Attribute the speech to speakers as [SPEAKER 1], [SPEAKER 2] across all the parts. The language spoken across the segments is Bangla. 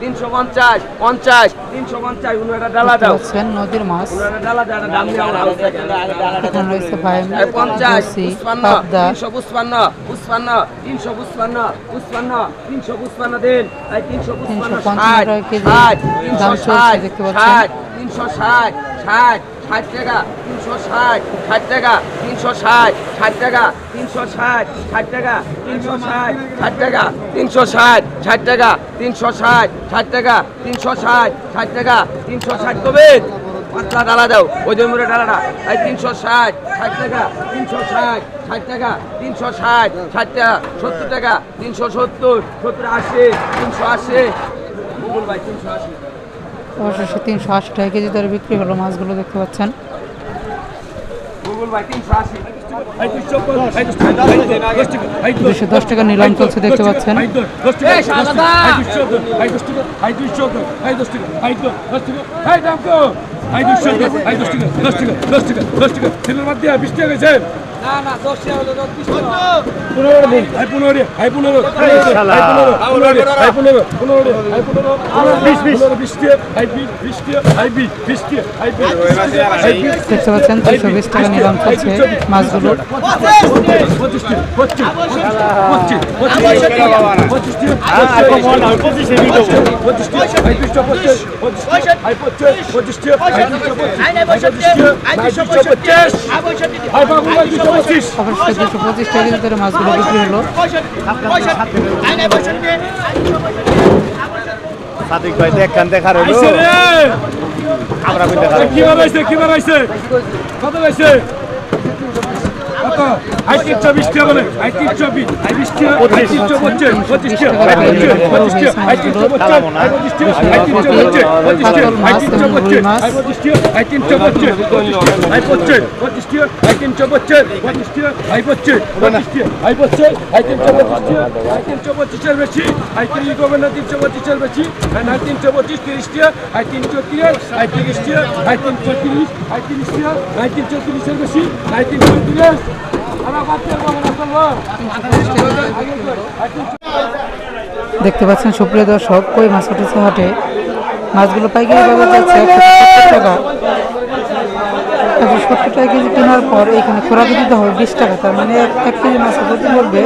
[SPEAKER 1] তিনশো পঞ্চাশ পঞ্চাশ তিনশো পঞ্চাশ। উনি ডালা দাও।
[SPEAKER 2] নদীর মাছ।
[SPEAKER 1] ডালা দাও
[SPEAKER 2] দাম রয়েছে পঞ্চাশ পুষ্পান্ন তিনশো
[SPEAKER 1] পুষ্পান্ন পুষ্পান্ন তিনশো পুষ্পান্ন পুষ্পান্ন তিনশো পুষ্পান্ন দিন। এই তিনশো পুষ্পান্ন ষাট
[SPEAKER 2] ষাট
[SPEAKER 1] তিনশো ষাট ষাট তিনশো ষাট। ষাট ষাট টাকা তিনশো ষাট ষাট টাকা তিনশো ষাট ষাট টাকা তিনশো ষাট ষাট টাকা তিনশো ষাট ষাট টাকা তিনশো ষাট ষাট টাকা তিনশো ষাট ষাট টাকা তিনশো ষাট ষাট টাকা তিনশো ষাট কবে পাতলা ডালা দাও ওজন মুড়ে ডালাটা এই তিনশো ষাট ষাট টাকা তিনশো ষাট ষাট টাকা তিনশো ষাট ষাট টাকা সত্তর টাকা তিনশো সত্তর সত্তর আশি তিনশো আশি ভাই তিনশো আশি
[SPEAKER 2] অবশেষে তিনশো আশি টাকা কেজি দরে বিক্রি হলো মাছগুলো দেখতে পাচ্ছেন দুশো দশ টাকা নিলাম চলছে দেখতে পাচ্ছেন
[SPEAKER 3] টাকা আশি দুশো দশ টাকা পাচ্ছেন এই সাদাদা!
[SPEAKER 1] না না দশ টাকা হলো দশ বিশ টাকা।
[SPEAKER 2] দেখতে পাচ্ছেন তিনশো বিশ টাকা নিলাম চলছে মাছগুলো অবশ্যই
[SPEAKER 3] দুশো পঁচিশ টাকা মাছগুলো হলো
[SPEAKER 4] আই বিশ টাকা
[SPEAKER 3] আই তিনশো বিশ আই বিশ টাকা আই পঁচিশ পঁচিশ টাকা আই পঁচিশ পঁচিশ টাকা আই তিনশো পঁচিশ আই পঁচিশ টাকা আই তিনশো পঁচিশ পঁচিশ টাকা আই পঁচিশ আই পঁচিশ টাকা আই পঁচিশ আই পঁচিশ পঁচিশ টাকা আই পঁচিশ পঁচিশ টাকা আই পঁচিশ পঁচিশ টাকা আই পঁচিশ আই পঁচিশ টাকা আই বেশি আই না বেশি আই পঁচিশ টাকা আই আই টাকা আই আই তিরিশ টাকা দুশো
[SPEAKER 2] পঁচিশ টাকা হলো
[SPEAKER 4] সাদিক ভাই দেখান দেখার হলো আমরা কীভাবে
[SPEAKER 3] কীভাবে কত হয়েছে আইটি চব্বিশ কে বলে আইটি চব্বিশ আইবিশ কে
[SPEAKER 2] আইটি চব্বচ্ছে পঁচিশ কে আইটি পঁচিশ কে আইটি চব্বচ্ছে
[SPEAKER 4] আইবত্রিশ কে আইটি
[SPEAKER 2] চব্বচ্ছে পঁচিশ কে আইটি চব্বচ্ছে আইবত্রিশ কে
[SPEAKER 3] আইটি চব্বচ্ছে আইবচ্ছে পঁচিশ কে আইটি চব্বচ্ছে পঁচিশ কে আইবচ্ছে পঁচিশ কে আইবচ্ছে আইটি চব্বত্রিশ কে আইটি চব্বত্রিশের বেশি আইটি গভর্নর আইটি চব্বত্রিশের বেশি আইটি চব্বত্রিশ তিরিশ কে আইটি চৌত্রিশ আইটি তিরিশ কে আইটি চৌত্রিশ আইটি তিরিশ কে আইটি চৌত্রিশের বেশি আইটি চৌত্রিশ
[SPEAKER 2] দেখতে পাচ্ছেন সুপ্রিয় দর্শক, কই মাছ উঠেছে হাটে? মাছগুলো পাইকারি বাজার যাচ্ছে, একশো সত্তর টাকা। সত্তর টাকা কেজি কেনার পর এখানে খোরাকি দিতে হবে বিশ টাকা, তার মানে এক- কেজি মাছের প্রতি পড়বে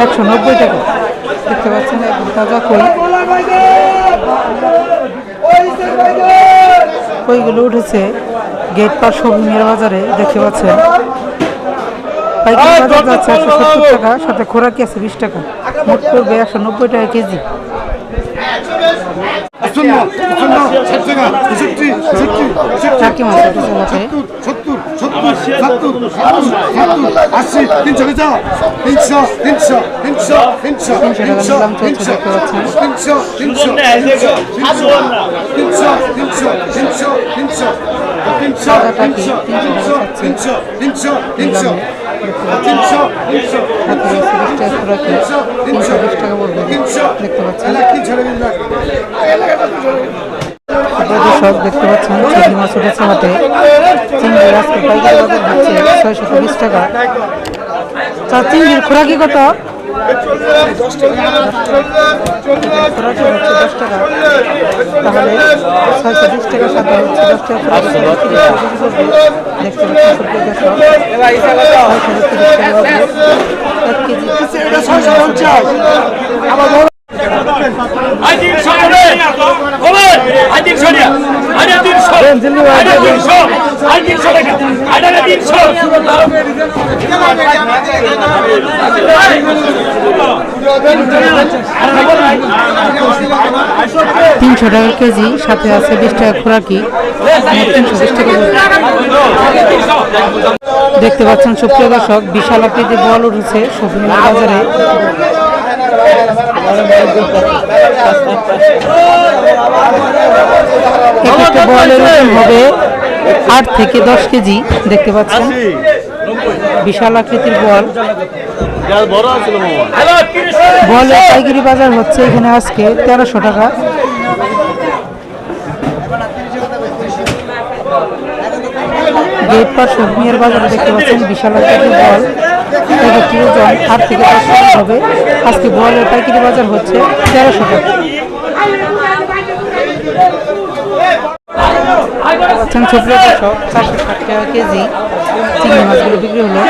[SPEAKER 2] একশো নব্বই টাকা। দেখতে পাচ্ছেন একদম তাজা কই। কইগুলো উঠেছে গেট পার সবজি বাজারে, দেখতে পাচ্ছেন। পাইকারি বাজার যাচ্ছে একশো সত্তর টাকা সাথে খোরাকি আছে বিশ টাকা। মোট পড়বে একশো নব্বই টাকা কেজি। টাকি মাছ
[SPEAKER 4] উঠেছে হাটে তিনশো
[SPEAKER 2] টাকা নিলাম চলছে দেখতে পাচ্ছেন সাদা টাকি তিনশো টাকা চাচ্ছে হাতে রয়েছে বিশ টাকা খোরাকি তিনশো বিশ টাকা পড়বে দেখতে পাচ্ছেন আপনাদের সব দেখতে পাচ্ছেন চিংড়ি মাছ উঠেছে হাতে চিংড়ি আজকে পাইকারি বাজার হচ্ছে ছয়শো বিশ টাকা। চা চিংড়ির খোরাকি কত? খোরাকি হচ্ছে দশ টাকা। তাহলে ছয়শো বিশ টাকার সাথে হচ্ছে দশ টাকা দেখতে পাচ্ছেন দর্শক ছয়শো তিরিশ
[SPEAKER 1] টাকা
[SPEAKER 2] হবে এক কেজি
[SPEAKER 3] আই তিনশো করে বলে আই তিনশো। টাকা। তিনশো।
[SPEAKER 2] তিনশো টাকা কেজি সাথে আছে বিশ টাকা খোরাকি। তিনশো বিশ টাকা। দেখতে পাচ্ছেন সুপ্রিয় দর্শক, বিশাল আকৃতির বল উঠেছে শপিং বাজারে। হবে আট থেকে দশ কেজি, দেখতে পাচ্ছেন। বিশাল আকৃতির বল। বলের পাইকারি বাজার হচ্ছে এখানে আজকে তেরোশো টাকা। গ্রেটপার সবমিয়ার বাজারে দেখতে পাচ্ছেন বিশাল আকারের বল। কিলো আট থেকে পাঁচ টাকা হবে। আজকে বলের পাইকারি বাজার হচ্ছে তেরোশো টাকা। পাচ্ছেন চারশো টাকা কেজি। বিক্রি হলো।